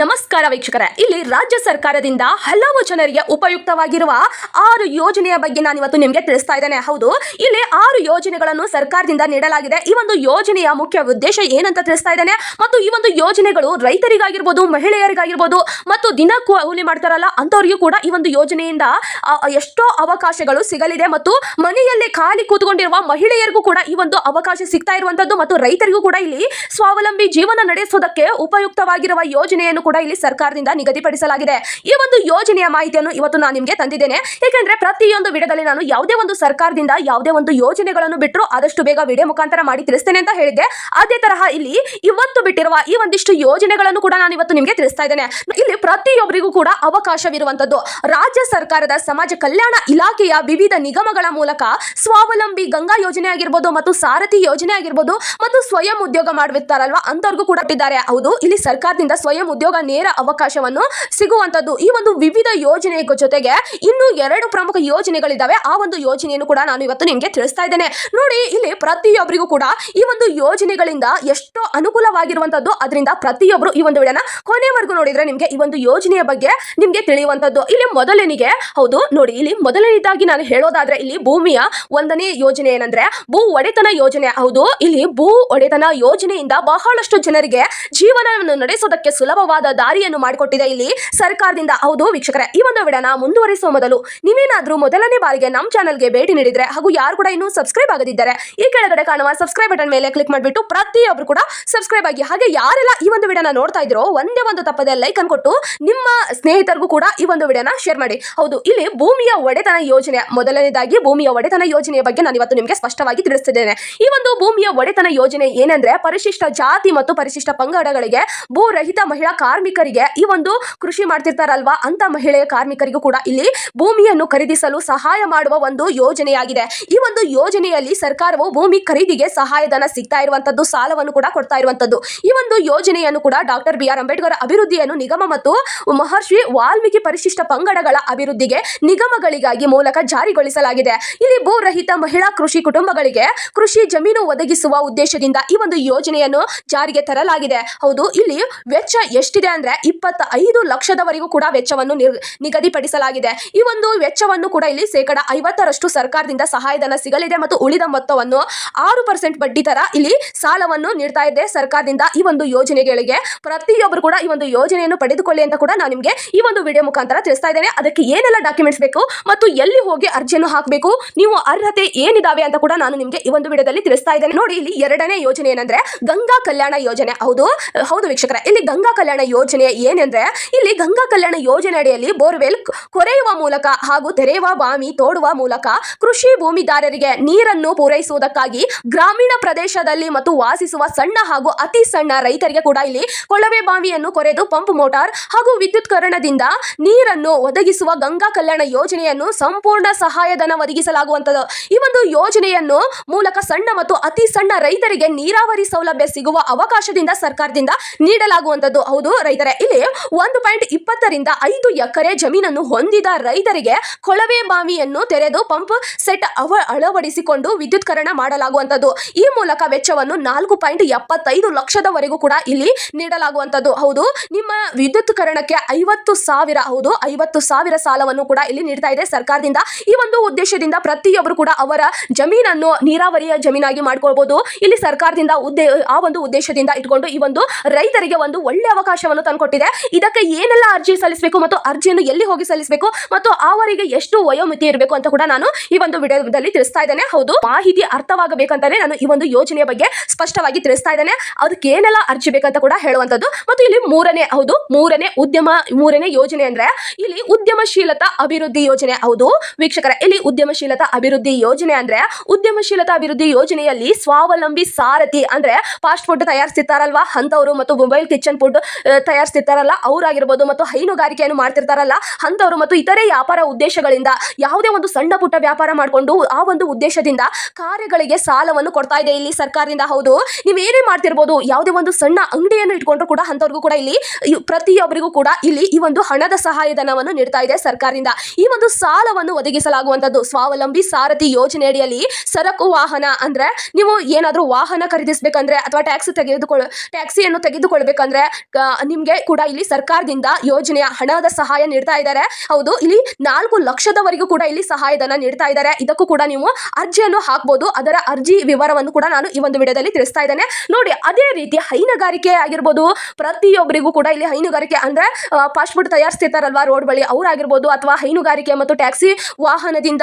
ನಮಸ್ಕಾರ ವೀಕ್ಷಕರೇ. ಇಲ್ಲಿ ರಾಜ್ಯ ಸರ್ಕಾರದಿಂದ ಹಲವು ಜನರಿಗೆ ಉಪಯುಕ್ತವಾಗಿರುವ ಆರು ಯೋಜನೆಯ ಬಗ್ಗೆ ನಾನು ಇವತ್ತು ನಿಮಗೆ ತಿಳಿಸ್ತಾ ಇದ್ದೇನೆ. ಹೌದು, ಇಲ್ಲಿ ಆರು ಯೋಜನೆಗಳನ್ನು ಸರ್ಕಾರದಿಂದ ನೀಡಲಾಗಿದೆ. ಈ ಒಂದು ಯೋಜನೆಯ ಮುಖ್ಯ ಉದ್ದೇಶ ಏನಂತ ತಿಳಿಸ್ತಾ ಇದ್ದೇನೆ. ಮತ್ತು ಈ ಒಂದು ಯೋಜನೆಗಳು ರೈತರಿಗಾಗಿರ್ಬೋದು, ಮಹಿಳೆಯರಿಗಾಗಿರ್ಬೋದು, ಮತ್ತು ದಿನ ಕೂಲಿ ಮಾಡ್ತಾರಲ್ಲ, ಅಂಥವ್ರಿಗೂ ಕೂಡ ಈ ಒಂದು ಯೋಜನೆಯಿಂದ ಎಷ್ಟೋ ಅವಕಾಶಗಳು ಸಿಗಲಿದೆ. ಮತ್ತು ಮನೆಯಲ್ಲಿ ಖಾಲಿ ಕೂತ್ಕೊಂಡಿರುವ ಮಹಿಳೆಯರಿಗೂ ಕೂಡ ಈ ಒಂದು ಅವಕಾಶ ಸಿಗ್ತಾ ಇರುವಂತದ್ದು ಮತ್ತು ರೈತರಿಗೂ ಕೂಡ ಇಲ್ಲಿ ಸ್ವಾವಲಂಬಿ ಜೀವನ ನಡೆಸೋದಕ್ಕೆ ಉಪಯುಕ್ತವಾಗಿರುವ ಯೋಜನೆಯನ್ನು ಕೂಡ ಇಲ್ಲಿ ಸರ್ಕಾರದಿಂದ ನಿಗದಿಪಡಿಸಲಾಗಿದೆ. ಈ ಒಂದು ಯೋಜನೆಯ ಮಾಹಿತಿಯನ್ನು ಇವತ್ತು ನಾನು ನಿಮಗೆ ತಂದಿದ್ದೇನೆ. ಏಕೆಂದ್ರೆ ಪ್ರತಿಯೊಂದು ವಿಡಿಯೋದಲ್ಲಿ ನಾನು ಯಾವುದೇ ಒಂದು ಸರ್ಕಾರದಿಂದ ಯಾವುದೇ ಒಂದು ಯೋಜನೆಗಳನ್ನು ಬಿಟ್ಟರು ಆದಷ್ಟು ಬೇಗ ವಿಡಿಯೋ ಮುಖಾಂತರ ಮಾಡಿ ತಿಳಿಸ್ತೇನೆ ಅಂತ ಹೇಳಿದ್ದೆ. ಅದೇ ತರಹ ಇಲ್ಲಿ ಇವತ್ತು ಬಿಟ್ಟಿರುವ ಈ ಒಂದಿಷ್ಟು ಯೋಜನೆಗಳನ್ನು ಕೂಡ ನಾನು ಇವತ್ತು ನಿಮಗೆ ತಿಳಿಸ್ತಾ ಇದ್ದೇನೆ. ಇಲ್ಲಿ ಪ್ರತಿಯೊಬ್ಬರಿಗೂ ಕೂಡ ಅವಕಾಶವಿರುವಂತದ್ದು ರಾಜ್ಯ ಸರ್ಕಾರದ ಸಮಾಜ ಕಲ್ಯಾಣ ಇಲಾಖೆಯ ವಿವಿಧ ನಿಗಮಗಳ ಮೂಲಕ ಸ್ವಾವಲಂಬಿ ಗಂಗಾ ಯೋಜನೆ ಆಗಿರ್ಬೋದು ಮತ್ತು ಸಾರಥಿ ಯೋಜನೆ ಆಗಿರ್ಬೋದು ಮತ್ತು ಸ್ವಯಂ ಉದ್ಯೋಗ ಮಾಡುತ್ತಾರಲ್ವಾ ಅಂತವ್ರಿಗೂ ಕೂಡ ಹೌದು, ಇಲ್ಲಿ ಸರ್ಕಾರದಿಂದ ಸ್ವಯಂ ಉದ್ಯೋಗ ನೇರ ಅವಕಾಶವನ್ನು ಸಿಗುವಂತದ್ದು. ಈ ಒಂದು ವಿವಿಧ ಯೋಜನೆ ಜೊತೆಗೆ ಇನ್ನು ಎರಡು ಪ್ರಮುಖ ಯೋಜನೆಗಳಿದ್ದಾವೆ. ಆ ಒಂದು ಯೋಜನೆಯನ್ನು ಕೂಡ ನಾನು ಇವತ್ತು ನಿಮಗೆ ತಿಳಿಸ್ತಾ ಇದ್ದೇನೆ. ನೋಡಿ, ಇಲ್ಲಿ ಪ್ರತಿಯೊಬ್ಬರಿಗೂ ಕೂಡ ಈ ಒಂದು ಯೋಜನೆಗಳಿಂದ ಎಷ್ಟೋ ಅನುಕೂಲವಾಗಿರುವಂತದ್ದು. ಅದರಿಂದ ಪ್ರತಿಯೊಬ್ಬರು ಈ ಒಂದು ವಿಡಿಯೋನ ಕೊನೆವರೆಗೂ ನೋಡಿದ್ರೆ ನಿಮಗೆ ಈ ಒಂದು ಯೋಜನೆಯ ಬಗ್ಗೆ ನಿಮಗೆ ತಿಳಿಯುವಂತದ್ದು. ಇಲ್ಲಿ ಮೊದಲನಿಗೆ, ಹೌದು, ನೋಡಿ, ಇಲ್ಲಿ ಮೊದಲನೇದಾಗಿ ನಾನು ಹೇಳೋದಾದ್ರೆ ಇಲ್ಲಿ ಭೂಮಿಯ ಒಂದನೇ ಯೋಜನೆ ಏನಂದ್ರೆ, ಭೂ ಒಡೆತನ ಯೋಜನೆ. ಹೌದು, ಇಲ್ಲಿ ಭೂ ಒಡೆತನ ಯೋಜನೆಯಿಂದ ಬಹಳಷ್ಟು ಜನರಿಗೆ ಜೀವನವನ್ನು ನಡೆಸೋದಕ್ಕೆ ಸುಲಭವಾದ ದಾರಿಯನ್ನು ಮಾಡಿಕೊಟ್ಟಿದೆ ಇಲ್ಲಿ ಸರ್ಕಾರದಿಂದ. ಹೌದು ವೀಕ್ಷಕರೇ, ಈ ಒಂದು ವಿಡನ ಮುಂದುವರಿಸುವ ಮೊದಲು ನೀವೇನಾದ್ರೂ ಮೊದಲನೇ ಬಾರಿಗೆ ನಮ್ಮ ಚಾನಲ್ಗೆ ಭೇಟಿ ನೀಡಿದ್ರೆ ಹಾಗೂ ಯಾರು ಕೂಡ ಇನ್ನೂ ಸಬ್ಸ್ಕ್ರೈಬ್ ಆಗದಿದ್ದರೆ, ಈ ಕೆಳಗಡೆ ಕಾಣುವ ಸಬ್ಸ್ಕ್ರೈಬ್ ಬಟನ್ ಮೇಲೆ ಕ್ಲಿಕ್ ಮಾಡಿಬಿಟ್ಟು ಪ್ರತಿಯೊಬ್ಬರು ಕೂಡ ಸಬ್ಸ್ಕ್ರೈಬ್ ಆಗಿ ಹಾಗೆ ಯಾರೆಲ್ಲ ಈ ಒಂದು ವಿಡನ ನೋಡ್ತಾ ಇದ್ರೋ ಒಂದೇ ಒಂದು ತಪ್ಪದೆ ಲೈಕ್ ಅನ್ಕೊಟ್ಟು ನಿಮ್ಮ ಸ್ನೇಹಿತರಿಗೂ ಕೂಡ ಈ ಒಂದು ವಿಡನ ಶೇರ್ ಮಾಡಿ. ಹೌದು, ಇಲ್ಲಿ ಭೂಮಿಯ ಒಡೆತನ ಯೋಜನೆ, ಮೊದಲನೇದಾಗಿ ಭೂಮಿಯ ಒಡೆತನ ಯೋಜನೆಯ ಬಗ್ಗೆ ನಾನು ಇವತ್ತು ನಿಮಗೆ ಸ್ಪಷ್ಟವಾಗಿ ತಿಳಿಸ್ತಿದ್ದೇನೆ. ಈ ಒಂದು ಭೂಮಿಯ ಒಡೆತನ ಯೋಜನೆ ಏನಂದ್ರೆ ಪರಿಶಿಷ್ಟ ಜಾತಿ ಮತ್ತು ಪರಿಶಿಷ್ಟ ಪಂಗಡಗಳಿಗೆ ಭೂರಹಿತ ಮಹಿಳಾ ಕಾರ್ಮಿಕರಿಗೆ ಈ ಒಂದು ಕೃಷಿ ಮಾಡ್ತಿರ್ತಾರಲ್ವಾ ಅಂತ ಮಹಿಳೆಯ ಕಾರ್ಮಿಕರಿಗೂ ಕೂಡ ಇಲ್ಲಿ ಭೂಮಿಯನ್ನು ಖರೀದಿಸಲು ಸಹಾಯ ಮಾಡುವ ಒಂದು ಯೋಜನೆಯಾಗಿದೆ. ಈ ಒಂದು ಯೋಜನೆಯಲ್ಲಿ ಸರ್ಕಾರವು ಭೂಮಿ ಖರೀದಿಗೆ ಸಹಾಯಧನ ಸಿಗ್ತಾ ಇರುವಂತದ್ದು, ಸಾಲವನ್ನು ಕೂಡ ಕೊಡ್ತಾ ಇರುವಂತದ್ದು. ಈ ಒಂದು ಯೋಜನೆಯನ್ನು ಕೂಡ ಡಾಕ್ಟರ್ ಬಿ ಆರ್ ಅಂಬೇಡ್ಕರ್ ಅಭಿವೃದ್ಧಿಯನ್ನು ನಿಗಮ ಮತ್ತು ಮಹರ್ಷಿ ವಾಲ್ಮೀಕಿ ಪರಿಶಿಷ್ಟ ಪಂಗಡಗಳ ಅಭಿವೃದ್ಧಿಗೆ ನಿಗಮಗಳಿಗಾಗಿ ಮೂಲಕ ಜಾರಿಗೊಳಿಸಲಾಗಿದೆ. ಇಲ್ಲಿ ಭೂರಹಿತ ಮಹಿಳಾ ಕೃಷಿ ಕುಟುಂಬಗಳಿಗೆ ಕೃಷಿ ಜಮೀನು ಒದಗಿಸುವ ಉದ್ದೇಶದಿಂದ ಈ ಒಂದು ಯೋಜನೆಯನ್ನು ಜಾರಿಗೆ ತರಲಾಗಿದೆ. ಹೌದು, ಇಲ್ಲಿ ವೆಚ್ಚ ಎಷ್ಟಿದೆ ಅಂದ್ರೆ ಇಪ್ಪತ್ತ ಐದು ಲಕ್ಷದವರೆಗೂ ಕೂಡ ವೆಚ್ಚವನ್ನು ನಿಗದಿಪಡಿಸಲಾಗಿದೆ. ಈ ಒಂದು ವೆಚ್ಚವನ್ನು ಕೂಡ ಇಲ್ಲಿ ಶೇಕಡ ಐವತ್ತರಷ್ಟು ಸರ್ಕಾರದಿಂದ ಸಹಾಯಧನ ಸಿಗಲಿದೆ ಮತ್ತು ಉಳಿದ ಮೊತ್ತವನ್ನು ಆರು ಪರ್ಸೆಂಟ್ ಬಡ್ಡಿ ತರ ಇಲ್ಲಿ ಸಾಲವನ್ನು ನೀಡ್ತಾ ಇದೆ ಸರ್ಕಾರದಿಂದ ಈ ಒಂದು ಯೋಜನೆಗಳಿಗೆ. ಪ್ರತಿಯೊಬ್ಬರು ಕೂಡ ಈ ಒಂದು ಯೋಜನೆಯನ್ನು ಪಡೆದುಕೊಳ್ಳಿ ಅಂತ ಕೂಡ ನಾನು ನಿಮಗೆ ಈ ಒಂದು ವಿಡಿಯೋ ಮುಖಾಂತರ ತಿಳಿಸ್ತಾ ಇದ್ದೇನೆ. ಅದಕ್ಕೆ ಏನೆಲ್ಲ ಡಾಕ್ಯುಮೆಂಟ್ಸ್ ಬೇಕು ಮತ್ತು ಎಲ್ಲಿ ಹೋಗಿ ಅರ್ಜಿಯನ್ನು ಹಾಕಬೇಕು, ನೀವು ಅರ್ಹತೆ ಏನಿದಾವೆ ಅಂತ ಕೂಡ ನಾನು ನಿಮಗೆ ಈ ಒಂದು ವಿಡಿಯೋದಲ್ಲಿ ತಿಳಿಸ್ತಾ ಇದ್ದೇನೆ. ನೋಡಿ, ಇಲ್ಲಿ ಎರಡನೇ ಯೋಜನೆ ಏನಂದ್ರೆ ಗಂಗಾ ಕಲ್ಯಾಣ ಯೋಜನೆ. ಹೌದು ಹೌದು ವೀಕ್ಷಕರ, ಇಲ್ಲಿ ಗಂಗಾ ಕಲ್ಯಾಣ ಯೋಜನೆ ಏನೆಂದ್ರೆ, ಇಲ್ಲಿ ಗಂಗಾ ಕಲ್ಯಾಣ ಯೋಜನೆ ಅಡಿಯಲ್ಲಿ ಬೋರ್ವೆಲ್ ಕೊರೆಯುವ ಮೂಲಕ ಹಾಗೂ ತೆರೆಯುವ ಬಾವಿ ತೋಡುವ ಮೂಲಕ ಕೃಷಿ ಭೂಮಿದಾರರಿಗೆ ನೀರನ್ನು ಪೂರೈಸುವುದಕ್ಕಾಗಿ ಗ್ರಾಮೀಣ ಪ್ರದೇಶದಲ್ಲಿ ಮತ್ತು ವಾಸಿಸುವ ಸಣ್ಣ ಹಾಗೂ ಅತಿ ಸಣ್ಣ ರೈತರಿಗೆ ಕೂಡ ಇಲ್ಲಿ ಕೊಳವೆ ಬಾವಿಯನ್ನು ಕೊರೆದು ಪಂಪ್ ಮೋಟಾರ್ ಹಾಗೂ ವಿದ್ಯುತ್ಕರಣದಿಂದ ನೀರನ್ನು ಒದಗಿಸುವ ಗಂಗಾ ಕಲ್ಯಾಣ ಯೋಜನೆಯನ್ನು ಸಂಪೂರ್ಣ ಸಹಾಯಧನ ಒದಗಿಸಲಾಗುವಂತದ್ದು ಈ ಒಂದು ಯೋಜನೆಯನ್ನು ಮೂಲಕ ಸಣ್ಣ ಮತ್ತು ಅತಿ ಸಣ್ಣ ರೈತರಿಗೆ ನೀರಾವರಿ ಸೌಲಭ್ಯ ಸಿಗುವ ಅವಕಾಶದಿಂದ ಸರ್ಕಾರದಿಂದ ನೀಡಲಾಗುವಂತದ್ದು ಹೌದು ರೈತರೇ, ಇಲ್ಲಿ ಒಂದು ಪಾಯಿಂಟ್ ಇಪ್ಪತ್ತರಿಂದ ಐದು ಎಕರೆ ಜಮೀನನ್ನು ಹೊಂದಿದ ರೈತರಿಗೆ ಕೊಳವೆ ಬಾವಿಯನ್ನು ತೆರೆದು ಪಂಪ್ ಸೆಟ್ ಅವ, ಅಳವಡಿಸಿಕೊಂಡು ವಿದ್ಯುತ್ಕರಣ ಮಾಡಲಾಗುವಂಥದ್ದು. ಈ ಮೂಲಕ ವೆಚ್ಚವನ್ನು ನಾಲ್ಕು ಪಾಯಿಂಟ್ ಎಪ್ಪತ್ತೈದು ಲಕ್ಷದವರೆಗೂ ಕೂಡ ಇಲ್ಲಿ ನೀಡಲಾಗುವಂಥದ್ದು. ಹೌದು, ನಿಮ್ಮ ವಿದ್ಯುತ್ಕರಣಕ್ಕೆ ಐವತ್ತು ಸಾವಿರ, ಹೌದು, ಐವತ್ತು ಸಾವಿರ ಸಾಲವನ್ನು ಕೂಡ ಇಲ್ಲಿ ನೀಡ್ತಾ ಇದೆ ಸರ್ಕಾರದಿಂದ. ಈ ಒಂದು ಉದ್ದೇಶದಿಂದ ಪ್ರತಿಯೊಬ್ಬರು ಕೂಡ ಅವರ ಜಮೀನನ್ನು ನೀರಾವರಿಯ ಜಮೀನಾಗಿ ಮಾಡ್ಕೊಳ್ಬಹುದು ಇಲ್ಲಿ ಸರ್ಕಾರದಿಂದ ಉದ್ದೇ, ಆ ಒಂದು ಉದ್ದೇಶದಿಂದ ಇಟ್ಕೊಂಡು ಈ ಒಂದು ರೈತರಿಗೆ ಒಂದು ಒಳ್ಳೆ ಅವಕಾಶವನ್ನು ತಂದುಕೊಟ್ಟಿದೆ. ಇದಕ್ಕೆ ಏನೆಲ್ಲ ಅರ್ಜಿ ಸಲ್ಲಿಸಬೇಕು ಮತ್ತು ಅರ್ಜಿಯನ್ನು ಎಲ್ಲಿ ಹೋಗಿ ಸಲ್ಲಿಸಬೇಕು ಮತ್ತು ಅವರಿಗೆ ಎಷ್ಟು ವಯೋಮಿತಿ ಇರಬೇಕು ಅಂತ ಕೂಡ ನಾನು ಈ ಒಂದು ವಿಡಿಯೋದಲ್ಲಿ ತಿಳಿಸ್ತಾ ಇದ್ದೇನೆ. ಹೌದು, ಮಾಹಿತಿ ಅರ್ಥವಾಗಬೇಕಂತಾನೆ ನಾನು ಈ ಒಂದು ಯೋಜನೆಯ ಬಗ್ಗೆ ಸ್ಪಷ್ಟವಾಗಿ ತಿಳಿಸ್ತಾ ಇದ್ದೇನೆ. ಅದಕ್ಕೆ ಏನೆಲ್ಲ ಅರ್ಜಿ ಬೇಕಂತ ಕೂಡ ಹೇಳುವಂಥದ್ದು. ಮತ್ತು ಇಲ್ಲಿ ಮೂರನೇ, ಹೌದು, ಮೂರನೇ ಉದ್ಯಮ, ಮೂರನೇ ಯೋಜನೆ ಅಂದ್ರೆ ಇಲ್ಲಿ ಉದ್ಯಮಶೀಲತಾ ಅಭಿವೃದ್ಧಿ ಯೋಜನೆ. ಹೌದು, ವೀಕ್ಷಕರ, ಇಲ್ಲಿ ಉದ್ಯಮಶೀಲತಾ ಅಭಿವೃದ್ಧಿ ಯೋಜನೆ ಅಂದ್ರೆ ಉದ್ಯಮಶೀಲತಾ ಅಭಿವೃದ್ಧಿ ಯೋಜನೆಯಲ್ಲಿ ಸ್ವಾವಲಂಬಿ ಸಾರಥಿ ಅಂದ್ರೆ ಫಾಸ್ಟ್ ಫುಡ್ ತಯಾರಿಸ್ತಿರ್ತಾರಲ್ವಾ? ಅಂತವರು ಮತ್ತು ಮೊಬೈಲ್ ಕಿಚನ್ ಫುಡ್ ತಯಾರಿಸ್ತಿರ್ತಾರಲ್ಲ, ಅವರಾಗಿರ್ಬೋದು ಮತ್ತು ಹೈನುಗಾರಿಕೆಯನ್ನು ಮಾಡ್ತಿರ್ತಾರಲ್ಲ, ಅಂಥವರು ಮತ್ತು ಇತರೆ ವ್ಯಾಪಾರ ಉದ್ದೇಶಗಳಿಂದ ಯಾವುದೇ ಒಂದು ಸಣ್ಣ ಪುಟ್ಟ ವ್ಯಾಪಾರ ಮಾಡಿಕೊಂಡು ಆ ಒಂದು ಉದ್ದೇಶದಿಂದ ಕಾರ್ಯಗಳಿಗೆ ಸಾಲವನ್ನು ಕೊಡ್ತಾ ಇದೆ ಇಲ್ಲಿ ಸರ್ಕಾರದಿಂದ. ಹೌದು ನೀವೇನೇ ಮಾಡ್ತಿರ್ಬೋದು, ಯಾವುದೇ ಒಂದು ಸಣ್ಣ ಅಂಗಡಿಯನ್ನು ಇಟ್ಕೊಂಡ್ರು ಕೂಡ ಅಂಥವ್ರಿಗೂ ಕೂಡ ಇಲ್ಲಿ ಪ್ರತಿಯೊಬ್ಬರಿಗೂ ಕೂಡ ಇಲ್ಲಿ ಈ ಒಂದು ಹಣದ ಸಹಾಯಧನವನ್ನು ನೀಡ್ತಾ ಇದೆ ಸರ್ಕಾರದಿಂದ. ಈ ಒಂದು ಸಾಲವನ್ನು ಒದಗಿಸಲಾಗುವಂಥದ್ದು, ಸ್ವಾವಲಂಬಿ ಸಾರಥಿ ಯೋಜನೆ ಅಡಿಯಲ್ಲಿ ಸರಕು, ವಾಹನ, ಅಂದ್ರೆ ನೀವು ಏನಾದರೂ ವಾಹನ ಖರೀದಿಸಬೇಕಂದ್ರೆ ಅಥವಾ ಟ್ಯಾಕ್ಸಿ ತೆಗೆದುಕೊಳ್ಳ ಟ್ಯಾಕ್ಸಿಯನ್ನು ತೆಗೆದುಕೊಳ್ಬೇಕಂದ್ರೆ ನಿಮ್ಗೆ ಕೂಡ ಇಲ್ಲಿ ಸರ್ಕಾರದಿಂದ ಯೋಜನೆಯ ಹಣದ ಸಹಾಯ ನೀಡ್ತಾ ಇದ್ದಾರೆ. ಹೌದು, ಇಲ್ಲಿ ನಾಲ್ಕು ಲಕ್ಷದವರೆಗೂ ಕೂಡ ಇಲ್ಲಿ ಸಹಾಯಧನ ನೀಡ್ತಾ ಇದ್ದಾರೆ. ಇದಕ್ಕೂ ಕೂಡ ನೀವು ಅರ್ಜಿಯನ್ನು ಹಾಕ್ಬೋದು. ಅದರ ಅರ್ಜಿ ವಿವರವನ್ನು ಕೂಡ ನಾನು ಈ ಒಂದು ವಿಡಿಯೋದಲ್ಲಿ ತಿಳಿಸ್ತಾ ಇದ್ದೇನೆ. ನೋಡಿ, ಅದೇ ರೀತಿ ಹೈನುಗಾರಿಕೆ ಆಗಿರ್ಬೋದು, ಪ್ರತಿಯೊಬ್ಬರಿಗೂ ಕೂಡ ಇಲ್ಲಿ ಹೈನುಗಾರಿಕೆ ಅಂದ್ರೆ ಫಾಸ್ಟ್ ಫುಡ್ ತಯಾರಿಸ್ತಿರ್ತಾರಲ್ವಾ, ರೋಡ್ ಬಳಿ ಅವರಾಗಿರ್ಬೋದು ಅಥವಾ ಹೈನುಗಾರಿಕೆ ಮತ್ತು ಟ್ಯಾಕ್ಸಿ ವಾಹನದಿಂದ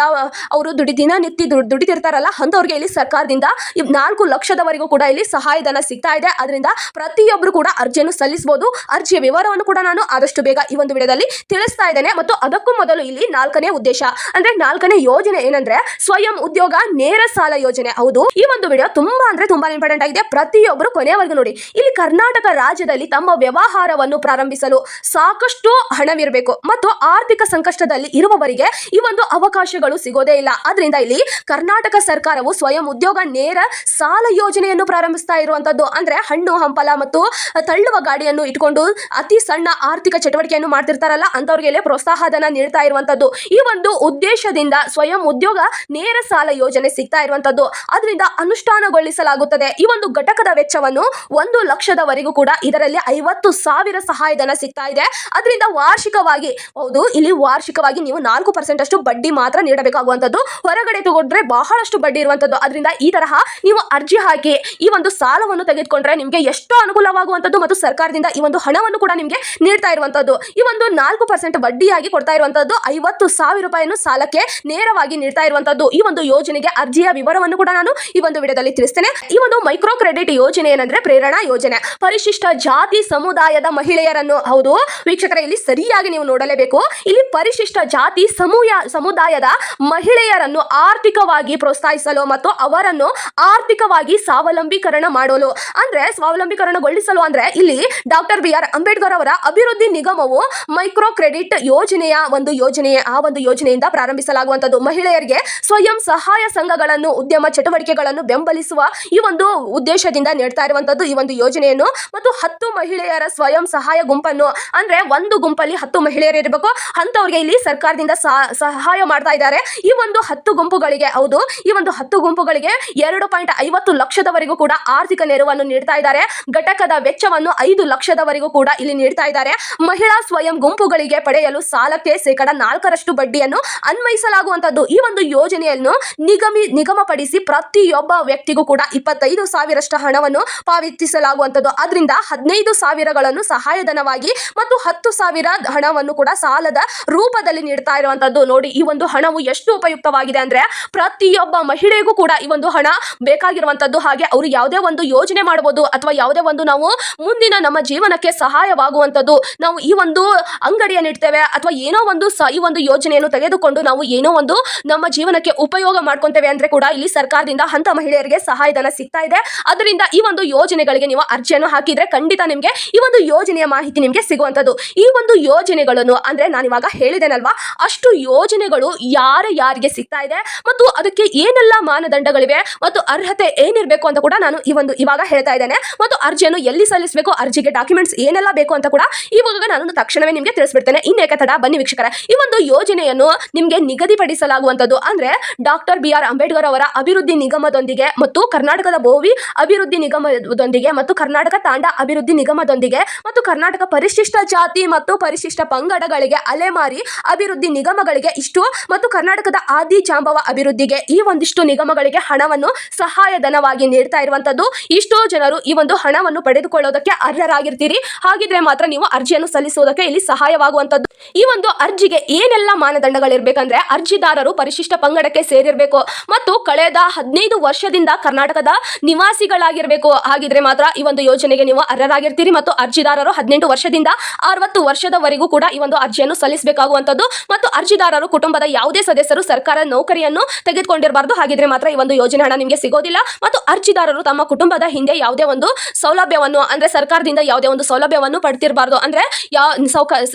ಅವರು ದುಡಿ, ದಿನನಿತ್ಯ ದುಡ್- ದುಡಿತಿರ್ತಾರಲ್ಲ, ಅಂಥವ್ರಿಗೆ ಇಲ್ಲಿ ಸರ್ಕಾರದಿಂದ ನಾಲ್ಕು ಲಕ್ಷದವರೆಗೂ ಕೂಡ ಇಲ್ಲಿ ಸಹಾಯಧನ ಸಿಗ್ತಾ ಇದೆ. ಅದರಿಂದ ಪ್ರತಿಯೊಬ್ಬರು ಕೂಡ ಅರ್ಜಿಯನ್ನು ಸಲ್ಲಿಸಬಹುದು ಅರ್ಜಿಯ ವಿವರವನ್ನು ಕೂಡ ನಾನು ಆದಷ್ಟು ಬೇಗ ಈ ಒಂದು ವಿಡಿಯೋದಲ್ಲಿ ತಿಳಿಸ್ತಾ ಇದ್ದೇನೆ. ಮತ್ತು ಅದಕ್ಕೂ ಮೊದಲು ಇಲ್ಲಿ ನಾಲ್ಕನೇ ಉದ್ದೇಶ. ಅಂದ್ರೆ ನಾಲ್ಕನೇ ಯೋಜನೆ ಏನಂದ್ರೆ ಸ್ವಯಂ ಉದ್ಯೋಗ ನೇರ ಸಾಲ ಯೋಜನೆ. ಹೌದು. ಈ ಒಂದು ವಿಡಿಯೋ ತುಂಬಾ ಅಂದ್ರೆ ತುಂಬಾ ಇಂಪಾರ್ಟೆಂಟ್ ಆಗಿದೆ. ಪ್ರತಿಯೊಬ್ಬರು ಕೊನೆಯವರೆಗೂ ನೋಡಿ. ಇಲ್ಲಿ ಕರ್ನಾಟಕ ರಾಜ್ಯದಲ್ಲಿ ತಮ್ಮ ವ್ಯವಹಾರವನ್ನು ಪ್ರಾರಂಭಿಸಲು ಸಾಕಷ್ಟು ಹಣವಿರಬೇಕು. ಮತ್ತು ಆರ್ಥಿಕ ಸಂಕಷ್ಟದಲ್ಲಿ ಇರುವವರಿಗೆ ಈ ಒಂದು ಅವಕಾಶಗಳು ಸಿಗೋದೇ ಇಲ್ಲ. ಅದರಿಂದ ಇಲ್ಲಿ ಕರ್ನಾಟಕ ಸರ್ಕಾರವು ಸ್ವಯಂ ಉದ್ಯೋಗ ನೇರ ಸಾಲ ಯೋಜನೆಯನ್ನು ಪ್ರಾರಂಭಿಸ್ತಾ ಇರುವಂತದ್ದು. ಅಂದ್ರೆ ಹಣ್ಣು, ಹಂಪಲ ಮತ್ತು ತಳ್ಳುವ ಗಾಡಿಯನ್ನು ಇಟ್ಕೊಂಡು ಅತಿ ಸಣ್ಣ ಆರ್ಥಿಕ ಚಟುವಟಿಕೆಯನ್ನು ಮಾಡ್ತಿರ್ತಾರಲ್ಲ, ಅಂತವ್ರಿಗೆ ಪ್ರೋತ್ಸಾಹಧನ ನೀಡ್ತಾ ಇರುವಂತದ್ದು. ಈ ಒಂದು ಉದ್ದೇಶದಿಂದ ಸ್ವಯಂ ಉದ್ಯೋಗ ನೇರ ಸಾಲ ಯೋಜನೆ ಸಿಗ್ತಾ ಇರುವಂತದ್ದು. ಅದರಿಂದ ಅನುಷ್ಠಾನಗೊಳಿಸಲಾಗುತ್ತದೆ. ಈ ಒಂದು ಘಟಕದ ವೆಚ್ಚವನ್ನು ಒಂದು ಲಕ್ಷದವರೆಗೂ ಕೂಡ ಇದರಲ್ಲಿ ಐವತ್ತು ಸಾವಿರ ಸಹಾಯಧನ ಸಿಗ್ತಾ ಇದೆ. ಅದರಿಂದ ವಾರ್ಷಿಕವಾಗಿ, ಹೌದು, ಇಲ್ಲಿ ವಾರ್ಷಿಕವಾಗಿ ನೀವು ನಾಲ್ಕು ಪರ್ಸೆಂಟ್ ಅಷ್ಟು ಬಡ್ಡಿ ಮಾತ್ರ ನೀಡಬೇಕಾಗುವಂತದ್ದು. ಹೊರಗಡೆ ತಗೊಂಡ್ರೆ ಬಹಳಷ್ಟು ಬಡ್ಡಿ ಇರುವಂತದ್ದು. ಅದರಿಂದ ಈ ತರಹ ನೀವು ಅರ್ಜಿ ಹಾಕಿ ಈ ಒಂದು ಸಾಲವನ್ನು ತೆಗೆದುಕೊಂಡ್ರೆ ನಿಮಗೆ ಎಷ್ಟು ಅನುಕೂಲವಾಗುವಂತದ್ದು ಮತ್ತು ಸರ್ಕಾರದಿಂದ ಈ ಒಂದು ಹಣವನ್ನು ಕೂಡ ನಿಮಗೆ ನೀಡ್ತಾ ಇರುವಂತದ್ದು ಈ ಒಂದು ನಾಲ್ಕು ಪರ್ಸೆಂಟ್ ಬಡ್ಡಿಯಾಗಿ ಕೊಡ್ತಾ ಇರುವಂತದ್ದು ಐವತ್ತು ಸಾವಿರ ರೂಪಾಯಿಯನ್ನು ಸಾಲಕ್ಕೆ ನೇರವಾಗಿ ನೀಡ್ತಾ ಇರುವಂತದ್ದು ಈ ಒಂದು ಯೋಜನೆಗೆ ಅರ್ಜಿಯ ವಿವರವನ್ನು ಕೂಡ ನಾನು ಈ ಒಂದು ವಿಡಿಯೋದಲ್ಲಿ ತಿಳಿಸ್ತೇನೆ. ಈ ಒಂದು ಮೈಕ್ರೋ ಕ್ರೆಡಿಟ್ ಯೋಜನೆ ಏನಂದ್ರೆ ಪ್ರೇರಣಾ ಯೋಜನೆ. ಪರಿಶಿಷ್ಟ ಜಾತಿ ಸಮುದಾಯದ ಮಹಿಳೆಯರನ್ನು ಹೌದು, ವೀಕ್ಷಕರ, ಇಲ್ಲಿ ಸರಿಯಾಗಿ ನೀವು ನೋಡಲೇಬೇಕು. ಇಲ್ಲಿ ಪರಿಶಿಷ್ಟ ಜಾತಿ ಸಮೂಹ ಸಮುದಾಯದ ಮಹಿಳೆಯರನ್ನು ಆರ್ಥಿಕವಾಗಿ ಪ್ರೋತ್ಸಾಹಿಸಲು ಮತ್ತು ಅವರನ್ನು ಆರ್ಥಿಕವಾಗಿ ಸ್ವಾವಲಂಬೀಕರಣ ಮಾಡಲು. ಅಂದ್ರೆ ಸ್ವಾವಲಂಬೀಕರಣಗೊಳಿಸಲು ಅಂದ್ರೆ ಇಲ್ಲಿ ಡಾಕ್ಟರ್ ಬಿ ಆರ್ ಅಂಬೇಡ್ಕರ್ ಅವರ ಅಭಿವೃದ್ಧಿ ನಿಗಮವು ಮೈಕ್ರೋ ಕ್ರೆಡಿಟ್ ಯೋಜನೆಯ ಒಂದು ಯೋಜನೆಯ, ಆ ಒಂದು ಯೋಜನೆಯಿಂದ ಪ್ರಾರಂಭಿಸಲಾಗುವಂತದ್ದು ಮಹಿಳೆಯರಿಗೆ ಸ್ವಯಂ ಸಹಾಯ ಸಂಘಗಳನ್ನು, ಉದ್ಯಮ ಚಟುವಟಿಕೆಗಳನ್ನು ಬೆಂಬಲಿಸುವ ಈ ಒಂದು ಉದ್ದೇಶದಿಂದ ನೀಡ್ತಾ ಇರುವಂತದ್ದು ಈ ಒಂದು ಯೋಜನೆಯನ್ನು. ಮತ್ತು ಹತ್ತು ಮಹಿಳೆಯರ ಸ್ವಯಂ ಸಹಾಯ ಗುಂಪನ್ನು, ಅಂದ್ರೆ ಒಂದು ಗುಂಪಲ್ಲಿ ಹತ್ತು ಮಹಿಳೆಯರು ಇರಬೇಕು. ಅಂತವ್ರಿಗೆ ಇಲ್ಲಿ ಸರ್ಕಾರದಿಂದ ಸಹ- ಸಹಾಯ ಮಾಡ್ತಾ ಇದ್ದಾರೆ. ಈ ಒಂದು ಹತ್ತು ಗುಂಪುಗಳಿಗೆ, ಹೌದು, ಈ ಒಂದು ಹತ್ತು ಗುಂಪುಗಳಿಗೆ ಎರಡು ಪಾಯಿಂಟ್ ಐವತ್ತು ಲಕ್ಷದವರೆಗೂ ಕೂಡ ಆರ್ಥಿಕ ನೆರವನ್ನು ನೀಡ್ತಾ ಇದ್ದಾರೆ. ಘಟಕದ ವೆಚ್ಚವನ್ನು ಐದು ಲಕ್ಷದವರೆಗೂ ಕೂಡ ಇಲ್ಲಿ ನೀಡ್ತಾ ಇದ್ದಾರೆ. ಮಹಿಳಾ ಸ್ವಯಂ ಗುಂಪುಗಳಿಗೆ ಪಡೆಯಲು ಸಾಲಕ್ಕೆ ಶೇಕಡ ನಾಲ್ಕರಷ್ಟು ಬಡ್ಡಿಯನ್ನು ಅನ್ವಯಿಸಲಾಗುವಂತದ್ದು ಈ ಒಂದು ಯೋಜನೆಯನ್ನು ನಿಗಮಿ, ನಿಗಮಪಡಿಸಿ ಪ್ರತಿಯೊಬ್ಬ ವ್ಯಕ್ತಿಗೂ ಕೂಡ ಇಪ್ಪತ್ತೈದು ಸಾವಿರಷ್ಟು ಹಣವನ್ನು ಪಾವತಿಸಲಾಗುವಂತದ್ದು ಅದರಿಂದ ಹದಿನೈದು ಸಾವಿರಗಳನ್ನು ಸಹಾಯಧನವಾಗಿ ಮತ್ತು ಹತ್ತು ಸಾವಿರ ಹಣವನ್ನು ಕೂಡ ಸಾಲದ ರೂಪದಲ್ಲಿ ನೀಡ್ತಾ ಇರುವಂತದ್ದು ನೋಡಿ, ಈ ಒಂದು ಹಣವು ಎಷ್ಟು ಉಪಯುಕ್ತವಾಗಿದೆ ಅಂದ್ರೆ ಪ್ರತಿಯೊಬ್ಬ ಮಹಿಳೆಗೂ ಕೂಡ ಈ ಒಂದು ಹಣ ಬೇಕಾಗಿರುವಂತದ್ದು ಹಾಗೆ ಅವರು ಯಾವುದೇ ಒಂದು ಯೋಜನೆ ಮಾಡಬಹುದು ಅಥವಾ ಯಾವುದೇ ಒಂದು ನಾವು ಮುಂದಿನ ನಮ್ಮ ಜೀವನಕ್ಕೆ ಸಹಾಯವಾಗುವಂತದ್ದು ನಾವು ಈ ಒಂದು ಅಂಗಡಿಯನ್ನು ಇಡ್ತೇವೆ ಅಥವಾ ಏನೋ ಒಂದು ಸ, ಈ ಒಂದು ಯೋಜನೆಯನ್ನು ತೆಗೆದುಕೊಂಡು ನಾವು ಏನೋ ಒಂದು ನಮ್ಮ ಜೀವನಕ್ಕೆ ಉಪಯೋಗ ಮಾಡ್ಕೊಂತೇವೆ ಅಂದ್ರೆ ಕೂಡ ಇಲ್ಲಿ ಸರ್ಕಾರದಿಂದ ಅಂತ ಮಹಿಳೆಯರಿಗೆ ಸಹಾಯಧನ ಸಿಗ್ತಾ ಇದೆ. ಅದರಿಂದ ಈ ಒಂದು ಯೋಜನೆಗಳಿಗೆ ನೀವು ಅರ್ಜಿಯನ್ನು ಹಾಕಿದ್ರೆ ಖಂಡಿತ ನಿಮಗೆ ಈ ಒಂದು ಯೋಜನೆಯ ಮಾಹಿತಿ ನಿಮಗೆ ಸಿಗುವಂತದ್ದು ಈ ಒಂದು ಯೋಜನೆಗಳನ್ನು ಅಂದ್ರೆ ನಾನು ಇವಾಗ ಹೇಳಿದೆನಲ್ವಾ, ಅಷ್ಟು ಯೋಜನೆಗಳು ಯಾರ ಯಾರಿಗೆ ಸಿಗ್ತಾ ಇದೆ ಮತ್ತು ಅದಕ್ಕೆ ಏನೆಲ್ಲ ಮಾನದಂಡಗಳಿವೆ ಮತ್ತು ಅರ್ಹತೆ ಏನಿರಬೇಕು ಅಂತ ಕೂಡ ನಾನು ಈ ಒಂದು ಇವಾಗ ಹೇಳ್ತಾ ಇದ್ದೇನೆ. ಮತ್ತು ಅರ್ಜಿಯನ್ನು ಎಲ್ಲಿ ಸಲ್ಲಿಸಬೇಕು, ಅರ್ಜಿಗೆ ಡಾಕ್ಯುಮೆಂಟ್ಸ್ ಏನೆಲ್ಲ ಬೇಕು ಅಂತ ಕೂಡ ಈ ಇವಾಗ ನಾನು ತಕ್ಷಣವೇ ನಿಮಗೆ ತಿಳಿಸ್ಬಿಡ್ತೇನೆ. ಇನ್ನೇಕೆ ತಡ? ಬನ್ನಿ ವೀಕ್ಷಕರ. ಈ ಒಂದು ಯೋಜನೆಯನ್ನು ನಿಮಗೆ ನಿಗದಿಪಡಿಸಲಾಗುವಂತದ್ದು ಅಂದ್ರೆ ಡಾಕ್ಟರ್ ಬಿ ಆರ್ ಅಂಬೇಡ್ಕರ್ ಅವರ ಅಭಿವೃದ್ಧಿ ನಿಗಮದೊಂದಿಗೆ ಮತ್ತು ಕರ್ನಾಟಕದ ಬೋವಿ ಅಭಿವೃದ್ಧಿ ನಿಗಮದೊಂದಿಗೆ ಮತ್ತು ಕರ್ನಾಟಕ ತಾಂಡ ಅಭಿವೃದ್ಧಿ ನಿಗಮದೊಂದಿಗೆ ಮತ್ತು ಕರ್ನಾಟಕ ಪರಿಶಿಷ್ಟ ಜಾತಿ ಮತ್ತು ಪರಿಶಿಷ್ಟ ಪಂಗಡಗಳಿಗೆ ಅಲೆಮಾರಿ ಅಭಿವೃದ್ಧಿ ನಿಗಮಗಳಿಗೆ ಇಷ್ಟು ಮತ್ತು ಕರ್ನಾಟಕದ ಆದಿ ಜಾಂಬವ ಅಭಿವೃದ್ಧಿಗೆ ಈ ಒಂದಿಷ್ಟು ನಿಗಮಗಳಿಗೆ ಹಣವನ್ನು ಸಹಾಯಧನವಾಗಿ ನೀಡ್ತಾ ಇರುವಂತದ್ದು ಇಷ್ಟೋ ಜನರು ಈ ಒಂದು ಹಣವನ್ನು ಪಡೆದುಕೊಳ್ಳೋದಕ್ಕೆ ಅರ್ಹರಾಗಿರ್ತೀರಿ. ಹಾಗಿದ್ರೆ ಮಾತ್ರ ನೀವು ಅರ್ಜಿಯನ್ನು ಸಲ್ಲಿಸುವುದಕ್ಕೆ ಇಲ್ಲಿ ಸಹಾಯವಾಗುವಂತದ್ದು ಈ ಒಂದು ಅರ್ಜಿಗೆ ಏನೆಲ್ಲ ಮಾನದಂಡಗಳಿರ್ಬೇಕಂದ್ರೆ ಅರ್ಜಿದಾರರು ಪರಿಶಿಷ್ಟ ಪಂಗಡಕ್ಕೆ ಸೇರಿರಬೇಕು ಮತ್ತು ಕಳೆದ ಹದಿನೈದು ವರ್ಷದಿಂದ ಕರ್ನಾಟಕದ ನಿವಾಸಿಗಳಾಗಿರ್ಬೇಕು. ಹಾಗಿದ್ರೆ ಮಾತ್ರ ಈ ಒಂದು ಯೋಜನೆಗೆ ನೀವು ಅರ್ಹರಾಗಿರ್ತೀರಿ ಮತ್ತು ಅರ್ಜಿದಾರರು ಹದಿನೆಂಟು ವರ್ಷದಿಂದ ಅರವತ್ತು ವರ್ಷದವರೆಗೂ ಕೂಡ ಈ ಒಂದು ಅರ್ಜಿಯನ್ನು ಸಲ್ಲಿಸಬೇಕಾಗುವಂತದ್ದು ಮತ್ತು ಅರ್ಜಿದಾರರು ಕುಟುಂಬದ ಯಾವುದೇ ಸದಸ್ಯರು ಸರ್ಕಾರ ನೌಕರಿಯನ್ನು ತೆಗೆದುಕೊಂಡಿರಬಾರ್ದು. ಹಾಗಿದ್ರೆ ಮಾತ್ರ ಈ ಒಂದು ಯೋಜನೆ ಹಣ ನಿಮಗೆ ಸಿಗೋದಿಲ್ಲ ಮತ್ತು ಅರ್ಜಿದಾರರು ತಮ್ಮ ಕುಟುಂಬದ ಹಿಂದೆ ಯಾವುದೇ ಒಂದು ಸೌಲಭ್ಯವನ್ನು ಅಂದ್ರೆ ಸರ್ಕಾರದಿಂದ ಯಾವುದೇ ಸೌಲಭ್ಯವನ್ನು ಪಡ್ತಿರಬಾರ್ದು. ಅಂದ್ರೆ ಯಾವ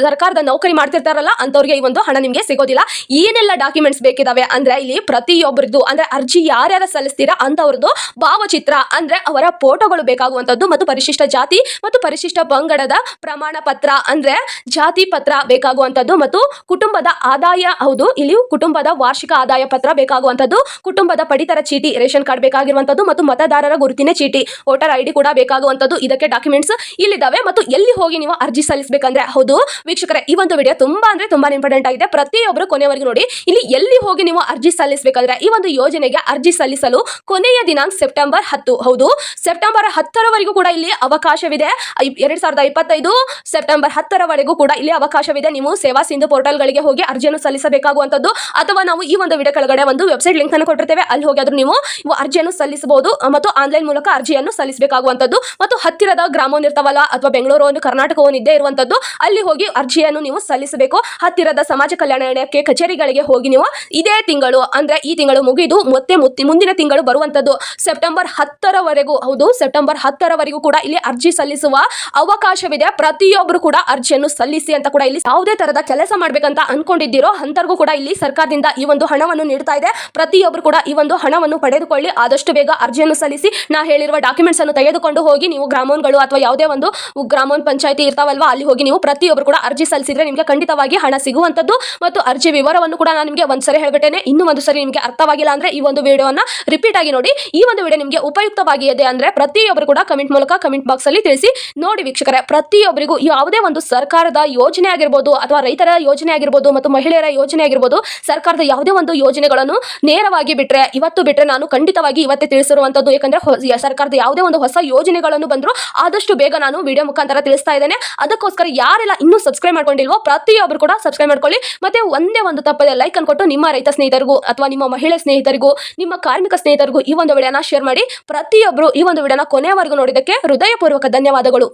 ಸರ್ಕಾರದ ನೌಕರಿ ಮಾಡ್ತಿರ್ತಾರಲ್ಲ ಅಂತವ್ರಿಗೆ ಈ ಒಂದು ಹಣ ನಿಮಗೆ ಸಿಗೋದಿಲ್ಲ. ಏನೆಲ್ಲ ಡಾಕ್ಯುಮೆಂಟ್ಸ್ ಬೇಕಿದಾವೆ? ಅಂದ್ರೆ ಇಲ್ಲಿ ಪ್ರತಿಯೊಬ್ಬರದ್ದು ಅಂದ್ರೆ ಅರ್ಜಿ ಯಾರ್ಯಾರು ಸಲ್ಲಿಸ್ತೀರಾ ಅಂತವ್ರದ್ದು ಭಾವಚಿತ್ರ, ಅಂದ್ರೆ ಅವರ ಫೋಟೋಗಳು ಬೇಕಾಗುವಂತದ್ದು ಮತ್ತು ಪರಿಶಿಷ್ಟ ಜಾತಿ ಮತ್ತು ಪರಿಶಿಷ್ಟ ಪಂಗಡದ ಪ್ರಮಾಣ ಪತ್ರ, ಅಂದ್ರೆ ಜಾತಿ ಪತ್ರ ಬೇಕಾಗುವಂತದ್ದು ಮತ್ತು ಕುಟುಂಬದ ಆದಾಯ, ಹೌದು ಇಲ್ಲಿ ಕುಟುಂಬದ ವಾರ್ಷಿಕ ಆದಾಯ ಪತ್ರ ಬೇಕಾಗುವಂತದ್ದು ಕುಟುಂಬದ ಪಡಿತರ ಚೀಟಿ, ರೇಷನ್ ಕಾರ್ಡ್ ಬೇಕಾಗಿರುವಂತದ್ದು ಮತ್ತು ಮತದಾರರ ಗುರುತಿನ ಚೀಟಿ, ವೋಟರ್ ಐಡಿ ಕೂಡ ಬೇಕಾಗುವಂತದ್ದು ಇದಕ್ಕೆ ಡಾಕ್ಯುಮೆಂಟ್ಸ್ ಇಲ್ಲಿದ್ದಾವೆ. ಇದಾವೆ ಮತ್ತು ಎಲ್ಲಿ ಹೋಗಿ ನೀವು ಅರ್ಜಿ ಸಲ್ಲಿಸಬೇಕಂದ್ರೆ ಹೌದು. ವೀಕ್ಷಕರೇ, ಈ ಒಂದು ವಿಡಿಯೋ ತುಂಬಾ ಅಂದ್ರೆ ತುಂಬಾ ಇಂಪಾರ್ಟೆಂಟ್ ಆಗಿದೆ. ಪ್ರತಿಯೊಬ್ಬರು ಕೊನೆವರೆಗೂ ನೋಡಿ, ಇಲ್ಲಿ ಎಲ್ಲಿ ಹೋಗಿ ನೀವು ಅರ್ಜಿ ಸಲ್ಲಿಸಬೇಕಂದ್ರೆ ಈ ಒಂದು ಯೋಜನೆಗೆ ಅರ್ಜಿ ಸಲ್ಲಿಸಲು ಕೊನೆಯ ದಿನಾಂಕ ಸೆಪ್ಟೆಂಬರ್ ಹತ್ತು, ಹೌದು. ಸೆಪ್ಟೆಂಬರ್ ಹತ್ತರವರೆಗೂ ಕೂಡ ಇಲ್ಲಿ ಅವಕಾಶವಿದೆ. ಎರಡ್ ಸಾವಿರದ ಇಪ್ಪತ್ತೈದು ಸೆಪ್ಟೆಂಬರ್ ಹತ್ತರವರೆಗೂ ಕೂಡ ಇಲ್ಲಿ ಅವಕಾಶವಿದೆ. ನೀವು ಸೇವಾ ಸಿಂಧು ಪೋರ್ಟಲ್ಗಳಿಗೆ ಹೋಗಿ ಅರ್ಜಿಯನ್ನು ಸಲ್ಲಿಸಬೇಕಾಗುವಂಥದ್ದು. ಅಥವಾ ನಾವು ಈ ಒಂದು ವಿಡಿಯೋ ಕೆಳಗಡೆ ಒಂದು ವೆಬ್ಸೈಟ್ ಲಿಂಕ್ ಅನ್ನು ಕೊಟ್ಟಿರ್ತೇವೆ. ಅಲ್ಲಿ ಹೋಗಿ ಆದ್ರೂ ನೀವು ಅರ್ಜಿಯನ್ನು ಸಲ್ಲಿಸಬಹುದು ಮತ್ತು ಆನ್ಲೈನ್ ಮೂಲಕ ಅರ್ಜಿಯನ್ನು ಸಲ್ಲಿಸಬೇಕಾಗುವಂಥದ್ದು. ಮತ್ತು ಹತ್ತಿರದ ಗ್ರಾಮವನ್ನು ಇರ್ತಾವಲ್ಲ ಅಥವಾ ಬೆಂಗಳೂರು ಒಂದು ಕರ್ನಾಟಕವನ್ನು ಇದ್ದೇ ಇರುವಂತದ್ದು, ಅಲ್ಲಿ ಹೋಗಿ ಅರ್ಜಿಯನ್ನು ನೀವು ಸಲ್ಲಿಸಬೇಕು. ಹತ್ತಿರದ ಸಮಾಜ ಕಲ್ಯಾಣ ಇಲಾಖೆ ಕಚೇರಿಗಳಿಗೆ ಹೋಗಿ ನೀವು ಇದೇ ತಿಂಗಳು, ಅಂದ್ರೆ ಈ ತಿಂಗಳು ಮುಗಿದು ಮತ್ತೆ ಮುಂದಿನ ತಿಂಗಳು ಬರುವಂತದ್ದು, ಸೆಪ್ಟೆಂಬರ್ ಹತ್ತರವರೆಗೂ, ಹೌದು, ಸೆಪ್ಟೆಂಬರ್ ಹತ್ತರವರೆಗೂ ಕೂಡ ಇಲ್ಲಿ ಅರ್ಜಿ ಸಲ್ಲಿಸುವ ಅವಕಾಶವಿದೆ. ಪ್ರತಿಯೊಬ್ಬರು ಕೂಡ ಅರ್ಜಿಯನ್ನು ಸಲ್ಲಿಸಿ ಅಂತ ಕೂಡ ಇಲ್ಲಿ ಯಾವುದೇ ತರದ ಕೆಲಸ ಮಾಡ್ಬೇಕಂತ ಅನ್ಕೊಂಡಿದ್ದೀರೋ ಅಂತರ್ಗೂ ಕೂಡ ಇಲ್ಲಿ ಸರ್ಕಾರದಿಂದ ಈ ಒಂದು ಹಣವನ್ನು ನೀಡ್ತಾ ಇದೆ. ಪ್ರತಿಯೊಬ್ಬರು ಕೂಡ ಈ ಒಂದು ಹಣವನ್ನು ಪಡೆದುಕೊಳ್ಳಿ. ಆದಷ್ಟು ಬೇಗ ಅರ್ಜಿಯನ್ನು ಸಲ್ಲಿಸಿ. ನಾ ಹೇಳಿರುವ ಡಾಕ್ಯುಮೆಂಟ್ಸ್ ಅನ್ನು ತೆಗೆದುಕೊಂಡು ಹೋಗಿ ನೀವು ಗ್ರಾಮೋನ್ಗಳು ಅಥವಾ ಯಾವುದೇ ಒಂದು ಗ್ರಾಮೋನ್ ಪಂಚಾಯತಿ ಇರ್ತಾವಲ್ವಾ, ಅಲ್ಲಿ ಹೋಗಿ ನೀವು ಪ್ರತಿಯೊಬ್ಬರು ಕೂಡ ಅರ್ಜಿ ಸಲ್ಲಿಸಿದ್ರೆ ನಿಮಗೆ ಖಂಡಿತವಾಗಿ ಹಣ ಸಿಗುವಂತದ್ದು ಮತ್ತು ಅರ್ಜಿ ವಿವರವನ್ನು ಕೂಡ ನಾನು ನಿಮಗೆ ಒಂದ್ಸರಿ ಹೇಳ್ಬಿಟ್ಟೇನೆ. ಇನ್ನೂ ಒಂದು ಸರಿ ನಿಮಗೆ ಅರ್ಥವಾಗಿಲ್ಲ ಅಂದ್ರೆ ಈ ಒಂದು ವಿಡಿಯೋನ ರಿಪೀಟ್ ಆಗಿ ನೋಡಿ. ಈ ಒಂದು ವಿಡಿಯೋ ನಿಮಗೆ ಉಪಯುಕ್ತವಾಗಿದೆ ಅಂದ್ರೆ ಪ್ರತಿಯೊಬ್ಬರು ಕೂಡ ಕಮೆಂಟ್ ಮೂಲಕ ಕಮೆಂಟ್ ಬಾಕ್ಸ್ ಅಲ್ಲಿ ತಿಳಿಸಿ ನೋಡಿ ವೀಕ್ಷಕರೇ. ಪ್ರತಿಯೊಬ್ಬರಿಗೂ ಯಾವುದೇ ಒಂದು ಸರ್ಕಾರದ ಯೋಜನೆ ಆಗಿರ್ಬೋದು ಅಥವಾ ರೈತರ ಯೋಜನೆ ಆಗಿರ್ಬೋದು ಮತ್ತು ಮಹಿಳೆಯರ ಯೋಜನೆ ಆಗಿರ್ಬೋದು, ಸರ್ಕಾರದ ಯಾವುದೇ ಒಂದು ಯೋಜನೆಗಳನ್ನು ನೇರವಾಗಿ ಬಿಟ್ಟರೆ ಇವತ್ತು ಬಿಟ್ಟರೆ ನಾನು ಖಂಡಿತವಾಗಿ ಇವತ್ತೇ ತಿಳಿಸಿರುವಂಥದ್ದು. ಯಾಕಂದ್ರೆ ಸರ್ಕಾರದ ಯಾವುದೇ ಒಂದು ಹೊಸ ಯೋಜನೆಗಳನ್ನು ಬಂದ್ರು ಆದಷ್ಟು ಬೇಗ ನಾನು ವಿಡಿಯೋ ಮುಖಾಂತರ ತಿಳಿಸ್ತಾ ಇದ್ದೇನೆ. ಅದಕ್ಕೋಸ್ಕರ ಯಾರೆಲ್ಲ ಇನ್ನೂ ಸಬ್ಸ್ಕ್ರೈಬ್ ಮಾಡ್ಕೊಂಡಿಲ್ವೋ ಪ್ರತಿಯೊಬ್ಬರು ಕೂಡ ಸಬ್ಸ್ಕ್ರೈಬ್ ಮಾಡ್ಕೊಳ್ಳಿ. ಮತ್ತೆ ಒಂದೇ ಒಂದು ತಪ್ಪದೆ ಲೈಕ್ ಅನ್ಕೊಟ್ಟು ನಿಮ್ಮ ರೈತ ಸ್ನೇಹಿತರಿಗೂ ಅಥವಾ ನಿಮ್ಮ ಮಹಿಳೆ ಸ್ನೇಹಿತರಿಗೂ, ನಿಮ್ಮ ಕಾರ್ಮಿಕ ಸ್ನೇಹಿತರಿಗೂ ಈ ಒಂದು ವಿಡಿಯೋನ ಶೇರ್ ಮಾಡಿ. ಪ್ರತಿಯೊಬ್ಬರು ಈ ಒಂದು ವಿಡಿಯೋನ ಕೊನೆಯವರೆಗೂ ನೋಡಿದ್ದಕ್ಕೆ ಹೃದಯಪೂರ್ವಕ ಧನ್ಯವಾದಗಳು.